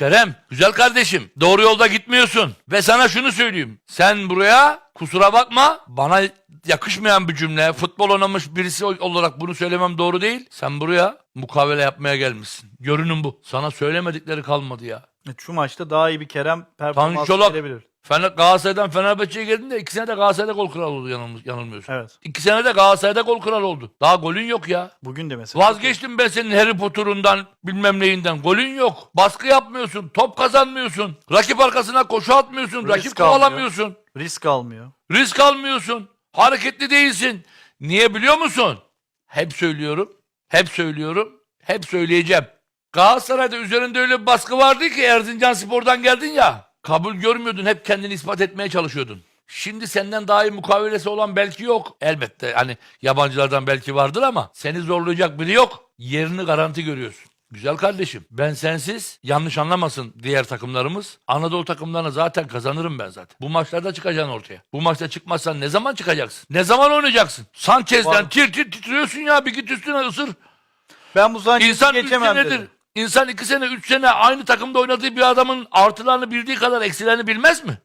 Kerem, güzel kardeşim. Doğru yolda gitmiyorsun. Ve sana şunu söyleyeyim. Sen buraya kusura bakma bana yakışmayan bir cümle. Futbol oynamış birisi olarak bunu söylemem doğru değil. Sen buraya mukavele yapmaya gelmişsin. Görünüm bu. Sana söylemedikleri kalmadı ya. E, Şu maçta daha iyi bir Kerem performansı Çolak- gelebilir. Fener, Galatasaray'dan Fenerbahçe'ye geldin de iki sene de Galatasaray'da gol kralı oldu yanılmıyorsun. yanılmıyorsun. Evet. İki sene de Galatasaray'da gol kralı oldu. Daha golün yok ya. Bugün de mesela. Vazgeçtim ben senin Harry Potter'undan bilmem neyinden. Golün yok. Baskı yapmıyorsun. Top kazanmıyorsun. Rakip arkasına koşu atmıyorsun. Risk rakip almıyor. kovalamıyorsun. Risk almıyor. Risk almıyorsun. Hareketli değilsin. Niye biliyor musun? Hep söylüyorum. Hep söylüyorum. Hep söyleyeceğim. Galatasaray'da üzerinde öyle bir baskı vardı ki Erzincan Spor'dan geldin ya. Kabul görmüyordun. Hep kendini ispat etmeye çalışıyordun. Şimdi senden daha iyi mukavelesi olan belki yok. Elbette hani yabancılardan belki vardır ama seni zorlayacak biri yok. Yerini garanti görüyorsun. Güzel kardeşim. Ben sensiz yanlış anlamasın diğer takımlarımız. Anadolu takımlarına zaten kazanırım ben zaten. Bu maçlarda çıkacaksın ortaya. Bu maçta çıkmazsan ne zaman çıkacaksın? Ne zaman oynayacaksın? Sanchez'den tir tir titriyorsun ya bir git üstüne ısır. Ben bu Sanchez'i İnsan üç geçemem senedir, dedim. insan iki sene, üç sene aynı takımda oynadığı bir adamın artılarını bildiği kadar eksilerini bilmez mi?